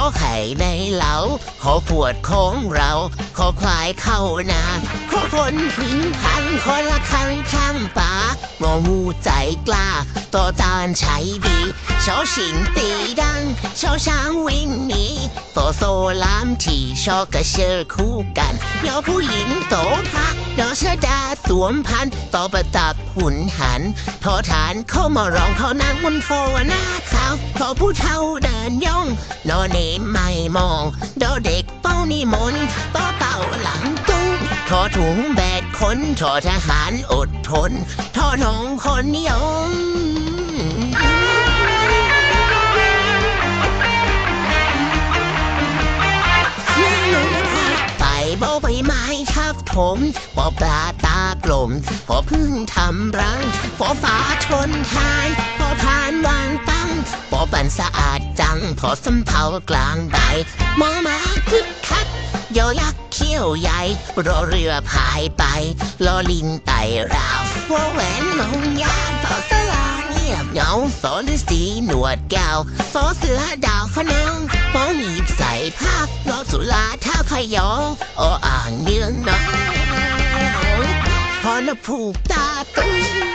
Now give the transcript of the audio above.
อไข่ในเหลาขอปวดของเรา ขอควายเข้านาขอคนผิงพันคนละคันข้ามป่างองูใจกล้า ต่อตานใช้ดีชอฉิงตีดังชอช้างวิ่งหนีต่อโซลามที่ชอกกระเชอคู่กันยอผู้หญิงโตพักดอชดาสวมพันต่อประตับหุ่นหันทอฐานเข้ามารองเขานางบนโฟหน้าขา ผู้เฒ่าเดินย่องนอเนมไม่มองดอเด็กเป้านิมนต์ต่อเต่าหลังตุ้งทอถุงแบกคนทอทหารอดทนทอน้องคนนิยมไปโบใบไม้ทับถมปอปลาตากลมพอพึ่งทำรังพอฝาชนทานพ พอบันสะอาดจัง พอสำเภากลางใบหมอมาคึกคักยอยักษ์เขี้ยวใหญ่รอเรือพายไปลอลิงไต่ราววอแหวนลงยาพอสลาเงียบเหงาสอนฤาษีหนวดแก้วสอเสือดาวพนังมองหนีบใส่ผ้ารอสุราท่าพยอออ่างเนื้องน้องพอนผูกตาตุ้ง